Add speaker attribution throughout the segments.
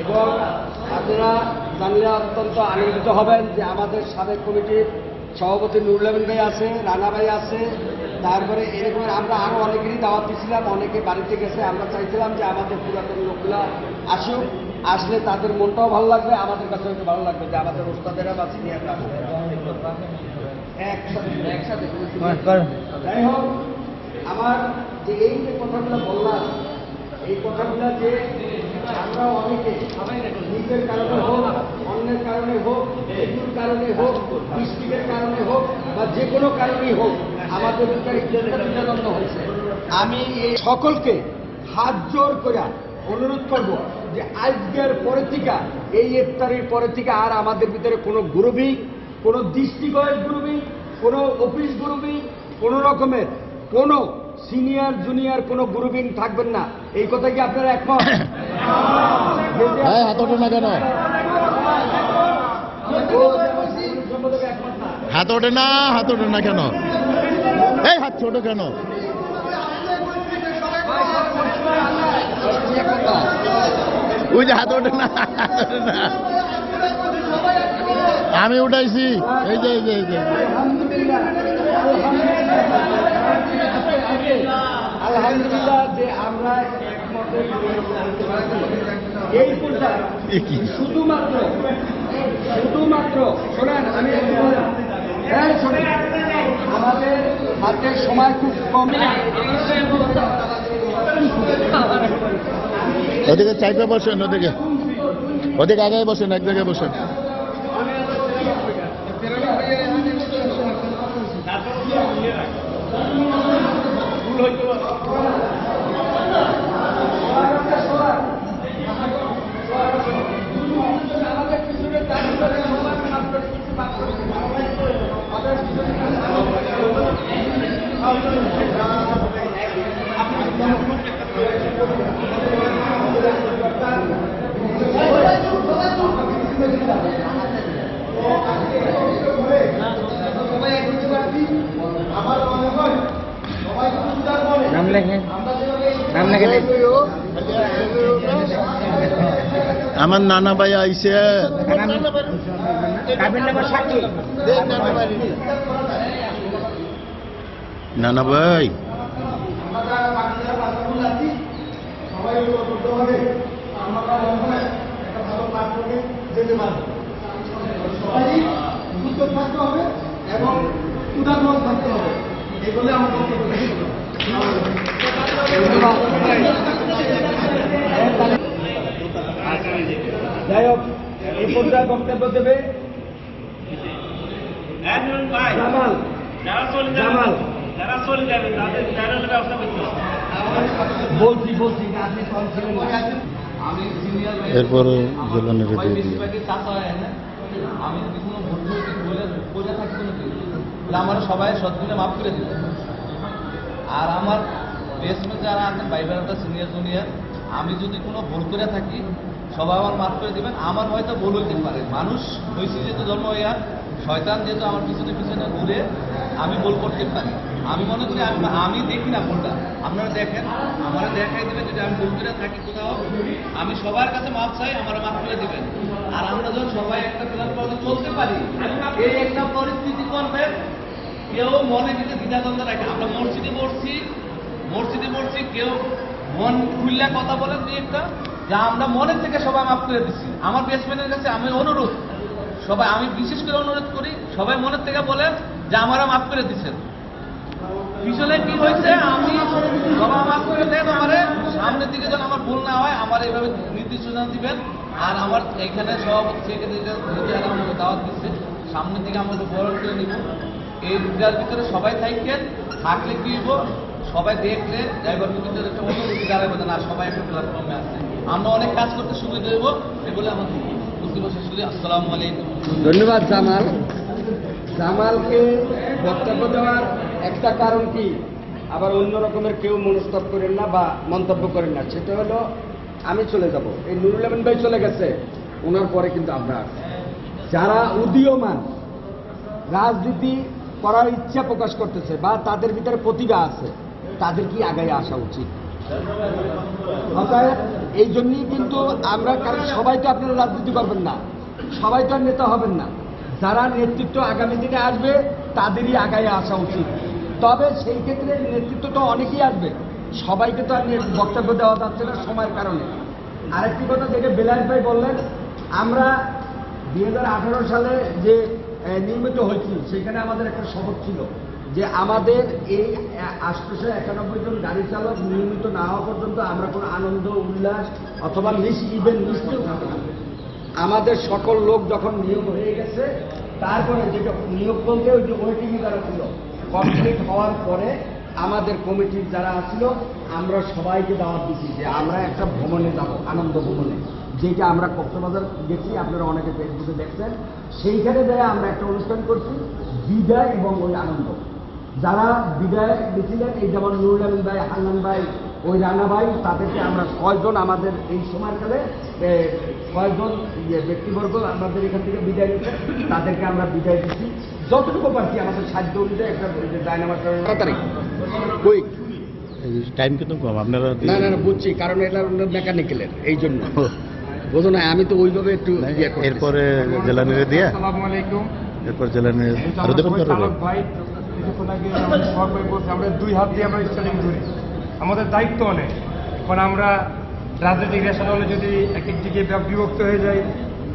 Speaker 1: এবং আপনারা জানলে অত্যন্ত আনন্দিত হবেন যে আমাদের সাবেক কমিটির সভাপতি নুরুল আমিন ভাই আছে রানা ভাই আছে। তারপরে এরকম আমরা আরও অনেকেরই দাওয়াত দিয়েছিলাম অনেকে বাড়িতে গেছে। আমরা চাইছিলাম যে আমাদের পুরাতন লোকগুলা আসুক আসলে তাদের মনটাও ভালো লাগবে আমাদের কাছে একটু ভালো লাগবে যে আমাদের ওস্তাদেরা বা সিনিয়ররা আসবে একসাথে। একসাথে যাই হোক আমার যে এই যে কথাগুলো বললাম এই কথাগুলো যে আমরা অনেকে নিজের কারণে হোক, অন্যের কারণে হোক কারণে হোক কারণে হোক, বা যে কোনো কারণেই হোক, আমাদের হয়েছে। আমি এই সকলকে হাত জোর করে অনুরোধ করব যে আজকের পরে থেকে, এই ইফতারির পরে থেকে আর আমাদের ভিতরে কোনো গ্রুপিং কোনো দৃষ্টিগত গ্রুপিং কোনো অফিস গ্রুপিং কোনো রকমের কোনো সিনিয়র, জুনিয়র কোনো গ্রুপিং থাকবেন না। এই কথা কি আপনারা একমত?
Speaker 2: হ্যাঁ হাত ওঠে না কেন? হাত ওঠে না হাত ওঠে না কেন? এই, হাত ছোট কেন? ওই যে হাত ওঠে না। আমি উঠাইছি। এই যে এই যে এই যে।
Speaker 1: আলহামদুলিল্লাহ যে আমরা। এই শুধুমাত্র শুধুমাত্র শোনেন আমি হ্যাঁ শোনেন আমাদের হাতে সময় খুব কম।
Speaker 2: ওদিকে চাইপে বসেন ওদিকে। ওদিকে আগে বসেন এক জায়গায় বসেন। আমার নানা ভাই
Speaker 3: নাম্বার
Speaker 2: নানা ভাই
Speaker 1: এবং উদাহরণ থাকতে হবে এগুলো যাই হোক এই পর্যায়ে বক্তব্য দেবে জামাল।
Speaker 4: যারা চলে যাবে
Speaker 1: জামাল।
Speaker 2: এরপরে জেলানের দিয়ে দিই
Speaker 5: হয় না আমি যদি কোনো ভুল বলে বোঝা থাকি কোনো দিন। তাহলে আমার সবাই সদ্গুণে মাফ করে দিবে। আর আমার বেসমেন্ট যারা আছেন ভাই সিনিয়র জুনিয়র আমি যদি কোনো ভুল করে থাকি সবাই আমার মাফ করে দিবেন, আমার হয়তো ভুল হইতে পারে। মানুষ হয়েছি যেহেতু জন্ম হইয়া শয়তান যেহেতু আমার পিছনে পিছনে ঘুরে আমি ভুল করতে পারি। আমি মনে করি আমি আমি দেখি না ভুলটা। আপনারা দেখেন, আমার দেখাই দিবেন, যদি আমি ভুল করে থাকি কোথাও, আমি সবার কাছে মাপ চাই, আমার মাফ করে দিবেন। আর আমরা যখন সবাই একটা প্ল্যাটফর্মে চলতে পারি, এই একটা পরিস্থিতি করবে কেউ মনে দিতে দ্বিধাদ্বন্দ্ব রাখে। আমরা মসজিদে পড়ছি মসজিদে পড়ছি, কেউ মন খুললে কথা বলেন দুই একটা। যা আমরা মনের থেকে সবাই মাফ করে দিচ্ছি আমার বেসমেন্টের কাছে আমি অনুরোধ, সবাই আমি বিশেষ করে অনুরোধ করি, সবাই মনের থেকে বলেন যে আমারা মাফ করে দিচ্ছেন পিছনে কি হয়েছে? আমি সবাই মাফ করে দেন আমারে। সামনের দিকে যেন আমার ভুল না হয়, আমার এইভাবে নির্দেশনা দিবেন। আর আমার এইখানে সভাপতি সেক্রেটারি আমাকে দাওয়াত দিচ্ছে। সামনের দিকে আমরা বরণ করে নিব। এই দুটার ভিতরে সবাই থাকেন থাকলে কি হইব? সবাই দেখলে ড্রাইভারের ভিতরে একটা অনুভূতি দাঁড়াবে না, সবাই একটা প্ল্যাটফর্মে আছে। আমরা অনেক কাজ করতে সুবিধা দেবো, এগুলো শেষ আসসালামু আলাইকুম।
Speaker 1: ধন্যবাদ, জামাল। জামালকে বক্তব্য দেওয়ার একটা কারণ কি? আবার অন্য রকমের কেউ মনস্তাব করেন না বা মন্তব্য করেন না। সেটা হলো, আমি চলে যাব। এই নুরুল আমিন ভাই চলে গেছে। ওনার পরে কিন্তু আমরা যারা উদীয়মান, রাজনীতি করার ইচ্ছা প্রকাশ করতেছে বা তাদের ভিতরে প্রতিভা আছে তাদেরকেই আগায় আসা উচিত। এই জন্যই কিন্তু আমরা কারণ সবাই তো আপনারা রাজনীতি করবেন না, সবাই তো নেতা হবেন না। যারা নেতৃত্ব আগামী দিনে আসবে, তাদেরই আগায় আসা উচিত। তবে সেই ক্ষেত্রে নেতৃত্ব তো অনেকেই আসবে। সবাইকে তো আর বক্তব্য দেওয়া যাচ্ছে না সময়ের কারণে। আরেকটি কথা থেকে বেলায়েত ভাই বললেন, আমরা দু হাজার আঠারো সালে যে নির্মিত হয়েছি সেখানে আমাদের একটা শপথ ছিল। যে আমাদের এই আটশোশো একানব্বই জন গাড়ি চালক নিয়মিত না হওয়া পর্যন্ত আমরা কোনো আনন্দ, উল্লাস অথবা মিস ইভেন মিসকেও থাকব না। আমাদের সকল লোক যখন নিয়োগ হয়ে গেছে, তারপরে যেটা নিয়োগ বলতে ওই যে ওয়েটিং যারা ছিল কমপ্লিট হওয়ার পরে আমাদের কমিটির যারা আছিল আমরা সবাইকে দাওয়াত দিচ্ছি যে আমরা একটা ভ্রমণে যাব, আনন্দ ভ্রমণে। যেটা আমরা কক্সবাজার গেছি, আপনারা অনেকে ফেসবুকে দেখছেন। সেইখানে যায় আমরা একটা অনুষ্ঠান করছি, বিদায় এবং ওই আনন্দ। যারা বিদায় দিয়েছিলেন এই যেমন নুরুল আমিন ভাই হান্নান ভাই ওই রানা ভাই তাদেরকে আমরা ছয়জন আমাদের এই সময়কালে ছয়জন ইয়ে ব্যক্তিবর্গ আমাদের এখান থেকে বিদায় নিচ্ছে তাদেরকে আমরা বিদায় দিচ্ছি। যতটুকু পারছি আমাদের সাধ্য অনুযায়ী একটা ডায়নামার তাড়াতাড়ি কুইক
Speaker 2: টাইম কিন্তু কম আপনারা
Speaker 1: না না বুঝছি কারণ এটা মেকানিক্যালের এই জন্য। বোঝো না আমি তো ওইভাবে একটু ইয়ে।
Speaker 2: এরপরে দিয়ে।
Speaker 6: আসসালামু আলাইকুম।
Speaker 2: এরপর আরও
Speaker 6: আমরা সবাই কিছুক্ষণ আগে আমাদের সবার বলছে আমরা দুই হাত দিয়ে আমরা স্টার্টিং ধরি আমাদের দায়িত্ব অনেক এখন আমরা রাজনৈতিক রেশন হলে যদি এক এক দিকে বিভক্ত হয়ে যায়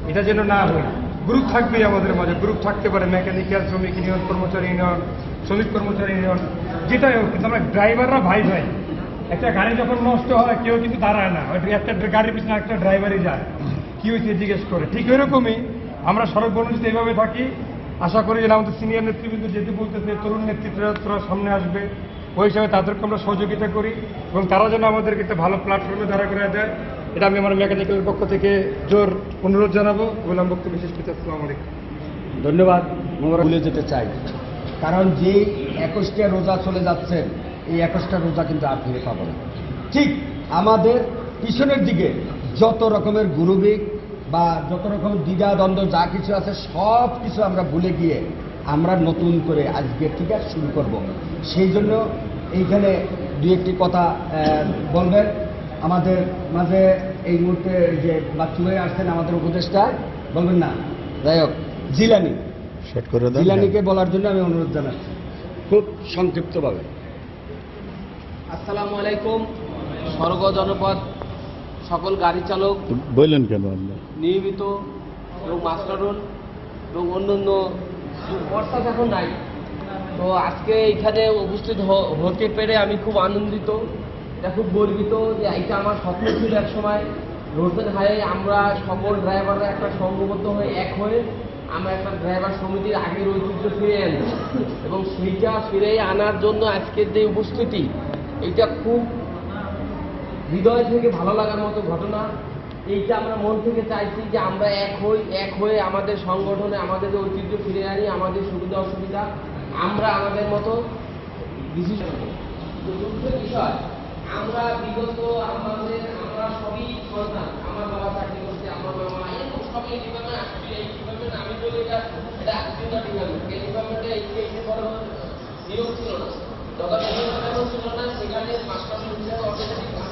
Speaker 6: এটা যেন না হয় গ্রুপ থাকবেই আমাদের মাঝে গ্রুপ থাকতে পারে মেকানিক্যাল শ্রমিক ইউনিয়ন কর্মচারী ইউনিয়ন শ্রমিক কর্মচারী ইউনিয়ন যেটাই হোক কিন্তু আমরা ড্রাইভাররা ভাই ভাই একটা গাড়ি যখন নষ্ট হয় কেউ কিন্তু দাঁড়ায় না একটা গাড়ির পিছনে একটা ড্রাইভারই যায় কি হয়েছে জিজ্ঞেস করে ঠিক এরকমই আমরা সড়ক বর্ণিত এইভাবে থাকি আশা করি যে আমাদের সিনিয়র নেতৃবৃন্দ যেহেতু বলতেছে তরুণ নেতৃত্বরা সামনে আসবে। ওই হিসাবে তাদেরকে আমরা সহযোগিতা করি এবং তারা যেন আমাদেরকে একটা ভালো প্ল্যাটফর্মে দাঁড়া করে দেয়। এটা আমি আমার মেকানিক্যালের পক্ষ থেকে জোর অনুরোধ জানাব। বলে আমি বক্তব্য শেষ করতে আসসালামু আলাইকুম।
Speaker 1: ধন্যবাদ। ভুলে যেতে চাই। কারণ যে একুশটা রোজা চলে যাচ্ছে এই একুশটা রোজা কিন্তু আর ফিরে পাবো না। ঠিক আমাদের পিছনের দিকে যত রকমের গুরুবিক বা যত রকমের দ্বিধা দ্বন্দ্ব যা কিছু আছে সব কিছু আমরা ভুলে গিয়ে আমরা নতুন করে আজকে থেকে শুরু করব। সেই জন্য এইখানে দু একটি কথা বলবেন। আমাদের মাঝে এই মুহূর্তে যে বাচ্চু হয়ে আসছেন আমাদের উপদেষ্টা বলবেন না? যাই হোক জিলানি।
Speaker 2: সেট করে দেন।
Speaker 1: জিলানিকে বলার জন্য আমি অনুরোধ জানাচ্ছি খুব সংক্ষিপ্তভাবে।
Speaker 3: আসসালামু আলাইকুম। স্বর্গ জনপদ সকল গাড়ি চালক
Speaker 2: বললেন কেন
Speaker 3: নিয়মিত এবং মাস্টার রোল এবং অন্যান্য বর্ষা এখন নাই। তো আজকে এখানে উপস্থিত হতে পেরে আমি খুব আনন্দিত এটা খুব গর্বিত যে এটা আমার স্বপ্ন ছিল এক সময়। রোডেন হাই আমরা সকল ড্রাইভাররা একটা সংঘবদ্ধ হয়ে এক হয়ে আমরা একটা ড্রাইভার সমিতির আগের ঐতিহ্য ফিরে আনি এবং সেইটা ফিরে আনার জন্য আজকের যে উপস্থিতি এটা খুব হৃদয় থেকে ভালো লাগার মতো ঘটনা। এইটা আমরা মন থেকে চাইছি যে আমরা এক হই, এক হয়ে আমাদের সংগঠনে আমাদের ঐতিহ্য ফিরে আনি, আমাদের সুবিধা, অসুবিধা, আমরা আমাদের মতো দুঃখের বিষয়, আমরা বিগত আমাদের, আমরা সবই সন্তান। আমার বাবা চাকরি করছে, আমার মামা এরকম সবই এই ডিপার্টমেন্ট আসছে, এই ডিপার্টমেন্ট আমি বলি এটা এটা না ডিপার্টমেন্ট এই ডিপার্টমেন্টে এই এই বড় নিয়োগ ছিল না। যখন ছিল না, সেখানে মাস্টার হিসেবে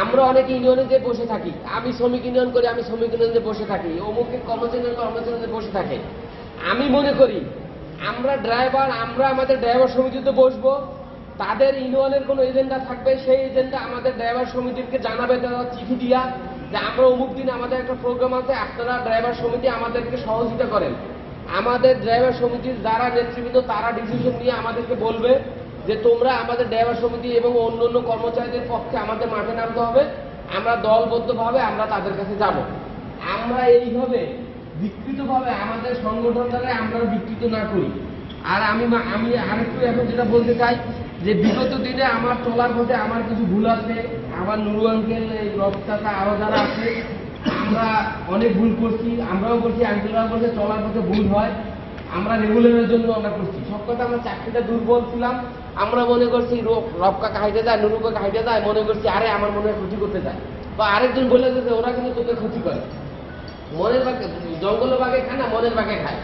Speaker 3: আমরা অনেক ইউনিয়নে যে বসে থাকি, আমি শ্রমিক ইউনিয়ন করি, আমি শ্রমিক ইউনিয়নে বসে থাকি, অমুকে কর্মচারী কর্মচারীতে বসে থাকে। আমি মনে করি, আমরা ড্রাইভার, আমরা আমাদের ড্রাইভার সমিতিতে বসবো, তাদের ইউনিয়নের কোনো এজেন্ডা থাকবে, সেই এজেন্ডা আমাদের ড্রাইভার সমিতিকে জানাবে, তারা চিঠি দিয়া যে আমরা অমুক দিন আমাদের একটা প্রোগ্রাম আছে, আপনারা ড্রাইভার সমিতি আমাদেরকে সহযোগিতা করেন। আমাদের ড্রাইভার সমিতির যারা নেতৃবৃন্দ, তারা ডিসিশন নিয়ে আমাদেরকে বলবে যে তোমরা আমাদের ড্রাইভার সমিতি এবং অন্য অন্য কর্মচারীদের পক্ষে আমাদের মাঠে নামতে হবে, আমরা দলবদ্ধভাবে আমরা তাদের কাছে যাব। আমরা এইভাবে বিকৃতভাবে আমাদের সংগঠন দ্বারা আমরা বিকৃত না করি। আর আমি আমি আরেকটু এখন যেটা বলতে চাই, যে বিগত দিনে আমার চলার পথে আমার কিছু ভুল আছে, আমার নুরু আঙ্কেল এই আরও যারা আছে, আমরা অনেক ভুল করছি, আমরাও করছি আঙ্কেলরাও করছে, চলার পথে ভুল হয়। আমরা রেগুলারের জন্য আমরা করছি। সব কথা আমরা চাকরিটা দুর্বল ছিলাম। আমরা মনে করছি রবকা খাইতে যায় নুরুকা খাইতে যায়? মনে করছি, আরে, আমার মনে হয় ক্ষতি করতে যায় বা আরেকজন বলে দিচ্ছে ওরা কিন্তু তোকে ক্ষতি করে। মনের বাগে জঙ্গলের বাঘে খায় না, মনের বাঘে খায়।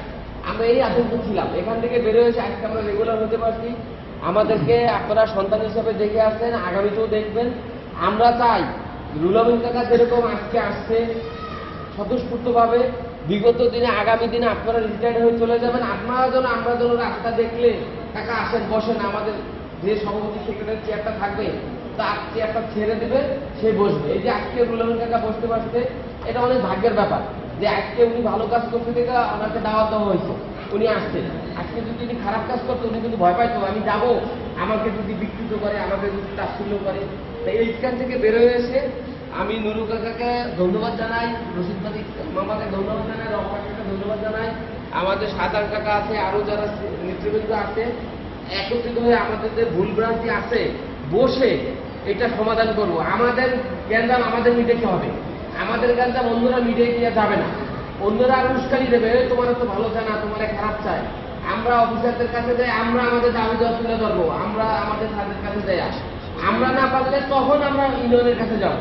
Speaker 3: আমরা এই আতঙ্ক ছিলাম। এখান থেকে বেরোয় এসে আজকে আমরা রেগুলার হতে পারছি। আমাদেরকে আপনারা সন্তান হিসেবে দেখে আসছেন আগামীতেও দেখবেন। আমরা চাই, রুলামিন কাকা যেরকম আজকে আসছে, স্বতঃস্ফূর্তভাবে বিগত দিনে, আগামী দিনে আপনারা রিটায়ার্ড হয়ে চলে যাবেন। আপনারা যেন, আমরা যেন রাস্তা দেখলে কাকা আসেন, বসেন, আমাদের যে সভাপতি সেক্রেটারি চেয়ারটা থাকবে, তার চেয়ারটা ছেড়ে দেবে, সে বসবে। এই যে আজকে রুলামিন কাকা বসতে পারছে এটা অনেক ভাগ্যের ব্যাপার যে আজকে উনি ভালো কাজ করতে দেখে ওনাকে দাওয়াত দেওয়া হয়েছে। উনি আসছেন। আজকে যদি উনি খারাপ কাজ করতো, উনি কিন্তু ভয় পাইতো, আমি যাব, আমাকে যদি বিকৃত করে আমাকে যদি তাচ্ছিল্য করে। তাই এইখান থেকে বেরোয় এসে আমি নুরু কাকাকে ধন্যবাদ জানাই রশিদ মালিক মামাকে ধন্যবাদ জানাই কাকাকে ধন্যবাদ জানাই। আমাদের সাধারণ কাকা আছে আরও যারা নেতৃবৃন্দ আছে একত্রিত হয়ে আমাদের যে ভুল ভ্রান্তি আছে বসে এটা সমাধান করব। আমাদের জ্ঞানদাম আমাদের মিটাইতে হবে। আমাদের জ্ঞানদাম অন্যরা মিটিয়ে দিয়ে যাবে না। অন্যরা উস্কানি দেবে "এই, তোমার তো ভালো চায় না তোমার খারাপ চায়। আমরা অফিসারদের কাছে যাই আমরা আমাদের দাবি দেওয়া তুলে ধরবো। আমরা আমাদের স্যারদের কাছে যাই আমরা না পারলে তখন আমরা ইউনিয়নের কাছে যাব।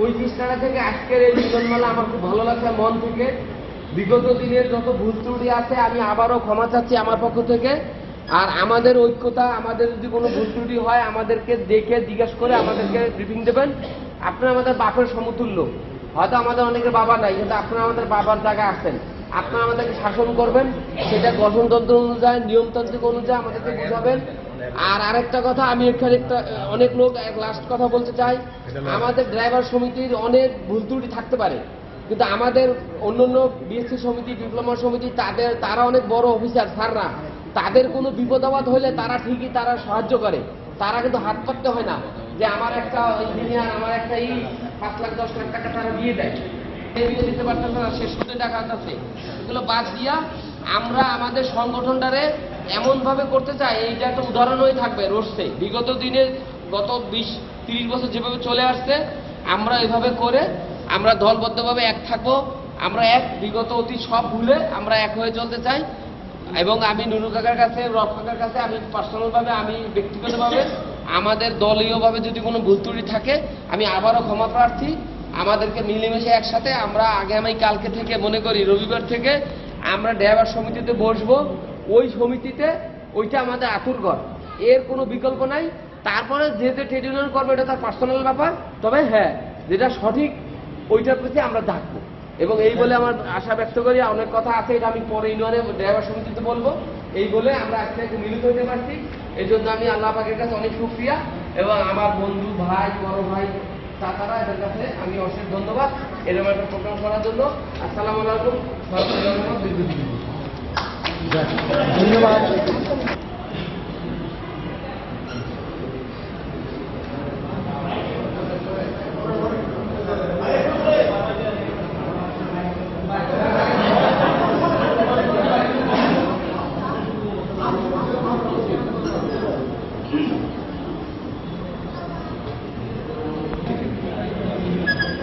Speaker 3: ওই চেষ্টাটা থেকে আজকের এই মিলনমেলা আমার খুব ভালো লাগছে মন থেকে। বিগত দিনের যত ভুল ত্রুটি আছে, আমি আবারও ক্ষমা চাচ্ছি আমার পক্ষ থেকে। আর আমাদের ঐক্যতা, আমাদের যদি কোনো ভুল ত্রুটি হয়, আমাদেরকে দেখে জিজ্ঞেস করে আমাদেরকে ব্রিফিং দেবেন। আপনারা আমাদের বাপের সমতুল্য। হয়তো আমাদের অনেকের বাবা নাই, কিন্তু আপনারা আমাদের বাবার জায়গায় আসেন আপনারা আমাদেরকে শাসন করবেন, সেটা গঠনতন্ত্র অনুযায়ী, নিয়মতান্ত্রিক অনুযায়ী আমাদেরকে বোঝাবেন। আর আরেকটা কথা আমি এখানে অনেক লোক এক লাস্ট কথা বলতে চাই। আমাদের ড্রাইভার সমিতির অনেক ভুল ত্রুটি থাকতে পারে। কিন্তু আমাদের অন্যান্য বিএসসি সমিতি ডিপ্লোমা সমিতি তাদের তারা অনেক বড় অফিসার স্যাররা। তাদের কোনো বিপদ আপদ হলে তারা ঠিকই তারা সাহায্য করে। তারা কিন্তু হাত পাততে হয় না যে আমার একটা ইঞ্জিনিয়ার আমার একটা ই পাঁচ লাখ দশ লাখ টাকা তারা দিয়ে দেয়। দিতে পারতেছে না সে সুদে টাকা আনতেছে। এগুলো বাদ দিয়া আমরা আমাদের সংগঠনটারে এমনভাবে করতে চাই এইটা একটা উদাহরণ হয়ে থাকবে রোডসে। বিগত দিনে গত বিশ, তিরিশ বছর যেভাবে চলে আসছে, আমরা এভাবে করে আমরা দলবদ্ধভাবে এক থাকব, আমরা এক, বিগত অতীত সব ভুলে আমরা এক হয়ে চলতে চাই। এবং আমি নুরু কাকার কাছে, রব কাকার কাছে, আমি পার্সোনালভাবে আমি ব্যক্তিগতভাবে, আমাদের দলীয়ভাবে যদি কোনো ভুল ত্রুটি থাকে, আমি আবারও ক্ষমা প্রার্থী। আমাদেরকে মিলেমিশে একসাথে আমরা আগামী কালকে থেকে মনে করি, রবিবার থেকে আমরা ড্রাইভার সমিতিতে বসবো। ওই সমিতিতে ওইটা আমাদের আতুরঘর এর কোনো বিকল্প নাই। তারপরে যে যে ট্রেড ইউনিয়ন করবে, এটা তার পার্সোনাল ব্যাপার। তবে হ্যাঁ যেটা সঠিক, ওইটার প্রতি আমরা থাকব এবং এই বলে আমার আশা ব্যক্ত করি, অনেক কথা আছে, এটা আমি পরে ইউনিয়নে ড্রাইভার সমিতিতে বলব। এই বলে আমরা আজকে মিলিত হতে পারছি। এই জন্য আমি আল্লাহ পাকের কাছে অনেক সুক্রিয়া এবং আমার বন্ধু, ভাই, বড় ভাই, চাচারা, এদের কাছে আমি অশেষ ধন্যবাদ। এরকম একটা প্রোগ্রাম করার জন্য। আসসালামু আলাইকুম। সরকারি ধন্যবাদ দীর্ঘজীবী হোক।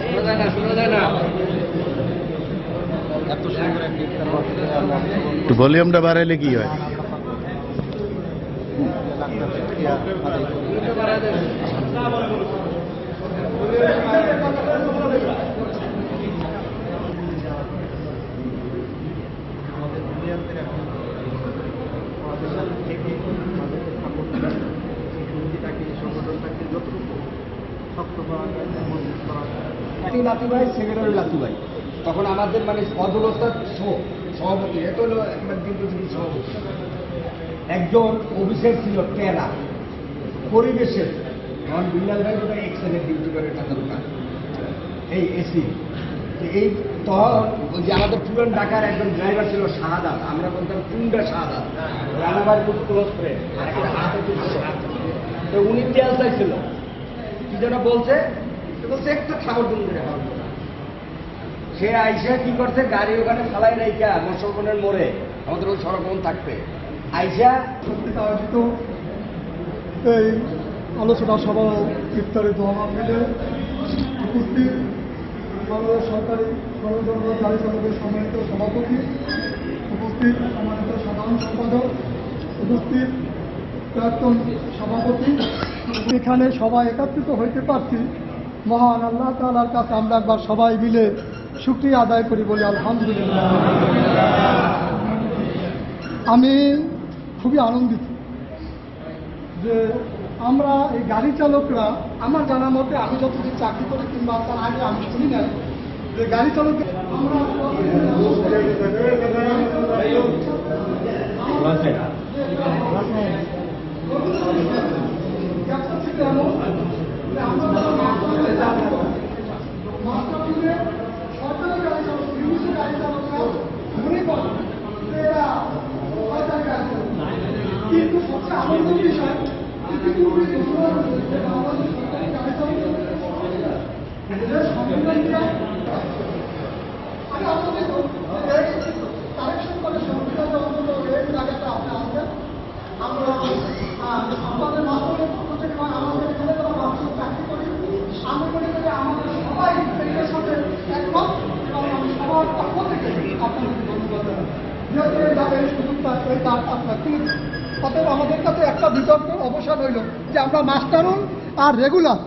Speaker 1: ধন্যবাদ
Speaker 3: শোনা যায় না শোনা যায় না
Speaker 5: এত সুন্দর একটি
Speaker 2: ভলিউমটা বাড়াইলে কি হয়?
Speaker 1: একটি লাতি ভাই সেক্রেটারি লাতি ভাই। তখন আমাদের মানে অধবস্থার সভাপতি এত হলো একবার কিন্তু সভাপতি একজন অফিসার ছিল টেরা পরিবেশের। তখন বিল্লাল ভাই বোধহয় এক্সেলের ডিউটি করে টাকা দোকান। এই এসি এই তখন ওই যে আমাদের পুরান ঢাকার একজন ড্রাইভার ছিল শাহাদাত, আমরা বলতাম কুন্ডা শাহাদাত। রানাবার খুব ক্লোজ ফ্রেন্ড। তো উনি তেল চাইছিল। কি যেন বলছে? বলছে, একটা খাবার দিন করে দিন। সে আইসা কি করছে? গাড়ি ওখানে ফালাই রাইকা মুসলমানের মোড়ে। আমাদের ওই সড়ক থাকতে আইসা এই
Speaker 7: আলোচনা সভা ইফতারি দোয়া মিলে উপস্থিত সরকারি গণতন্ত্র জারি সমিতির সম্মানিত সভাপতি, উপস্থিত সম্মানিত সাধারণ সম্পাদক, উপস্থিত প্রাক্তন সভাপতি। এখানে সবাই একত্রিত হইতে পারছি। মহান আল্লাহ তালার কাছে আমরা একবার সবাই মিলে শুক্রিয়া আদায় করি বলি আলহামদুলিল্লাহ। আমি খুবই আনন্দিত যে আমরা এই গাড়ি চালকরা, আমার জানা মতে আমি যতদিন চাকরি করি কিংবা তার আগে আমি শুনি না যে গাড়ি চালক আমরা ব্যবসা ছিল এমন যে আমরা যারা মাস্টারে যাব, মাস্টারগুলো সরকারি গাড়ি চালক, বিভিন্ন গাড়ি চালকরা মনে করেন যে এরা সরকারি গাড়ি চালক। কিন্তু সবচেয়ে আনন্দের বিষয় ইতিপূর্বে ঘোষণা হয়েছে যে বাংলাদেশ সরকারি গাড়ি চালকদের এদের সংবিধানটা আমি আনন্দিত যে এই কারেকশন করে সংবিধান যখন হলো, এই জায়গাটা আপনি আসবেন আমরা আহ, আমাদের মাস্টারের পক্ষ থেকে বা আমাদের এখানে যারা মাস্টার চাকরি করি আমাদের অতএব আমাদের কাছে একটা বিতর্ক অবসান হইল যে আমরা মাস্টারুন আর রেগুলার।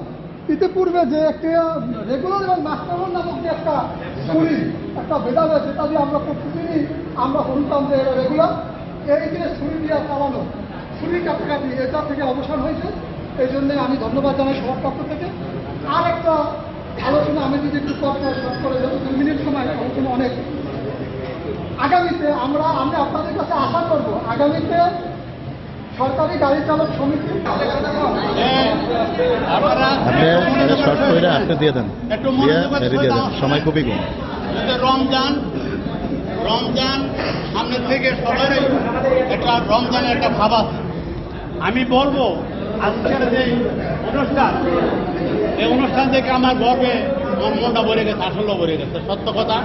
Speaker 7: ইতিপূর্বে যে একটা রেগুলার এবং মাস্টারুন নামক যে একটা ছুরি একটা ভেদাভেদ যেটা দিয়ে আমরা প্রতিদিনই আমরা শুনতাম যে রেগুলার। এই যে ছুরি দিয়ে চালানো, ছুরি কাটাকাটি, এটা থেকে অবসান হয়েছে। এই জন্য আমি ধন্যবাদ জানাই সবার পক্ষ থেকে। আর একটা আলোচনা আমি যদি একটু করতে শর্ট করে যাব দুই মিনিট সময় আলোচনা অনেক। আগামীতে আমরা আমি আপনাদের কাছে আশা করব আগামীতে সরকারি গাড়ি চালক সমিতি
Speaker 2: আপনি শর্ট করে আপনি দিয়ে দেন।
Speaker 8: একটু
Speaker 2: দিয়ে দেন। সময় খুবই কম।
Speaker 8: রমজান। রমজান সামনে থেকে সবারই একটা রমজানের একটা ভাব আছে। আমি বলব আজকের যে অনুষ্ঠান এই অনুষ্ঠান থেকে আমার গর্বে আমার মনটা ভরে গেছে আসলে ভরে গেছে সত্য কথা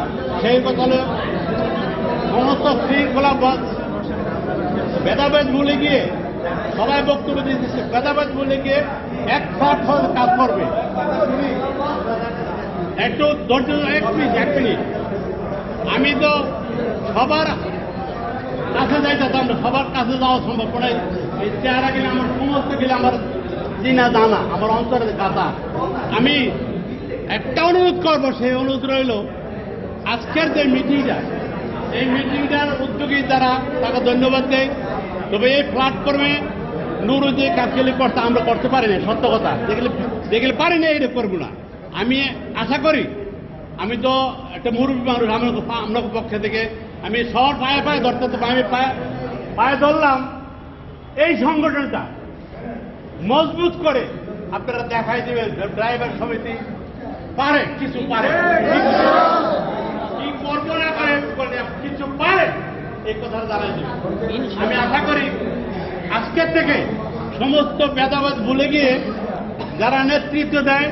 Speaker 8: সেই কথা হলো সমস্ত শৃঙ্খলা ভেদাভেদ ভুলে গিয়ে সবাই বক্তব্য দিচ্ছে ভেদাভেদ ভুলে গিয়ে এক হয়ে কাজ করবে একটু ধৈর্য এক মিনিট এক মিনিট আমি তো সবার কাছে যাইতেতাম না, সবার কাছে যাওয়া সম্ভব নয়। এই চেহারা গেলে আমার সমস্ত গেলে আমার চিনা জানা আমার অন্তরের কথা আমি একটা অনুরোধ করব, সেই অনুরোধ রইল, আজকের যে মিটিংটা এই মিটিংটার উদ্যোগী যারা, তাকে ধন্যবাদ দেয় তবে এই প্ল্যাটফর্মে নুরু যে কাজগুলি করতে আমরা করতে পারি না সত্য কথা। দেখলে দেখলে পারি না এটা করব না। আমি আশা করি, আমি তো একটা মুরব্বী মানুষ আমার আমরা পক্ষে থেকে, আমি সবার পায়ে পায়ে ধরতে আমি পায়ে পায়ে ধরলাম। এই সংগঠনটা মজবুত করে আপনারা দেখাই দেবেন ড্রাইভার সমিতি। পারে, কিছু পারে। কি করব না করে কিছু পারে, এই কথা জানাই দেবেন। আমি আশা করি আজকের থেকে সমস্ত ভেদাভেদ ভুলে গিয়ে যারা নেতৃত্ব দেয়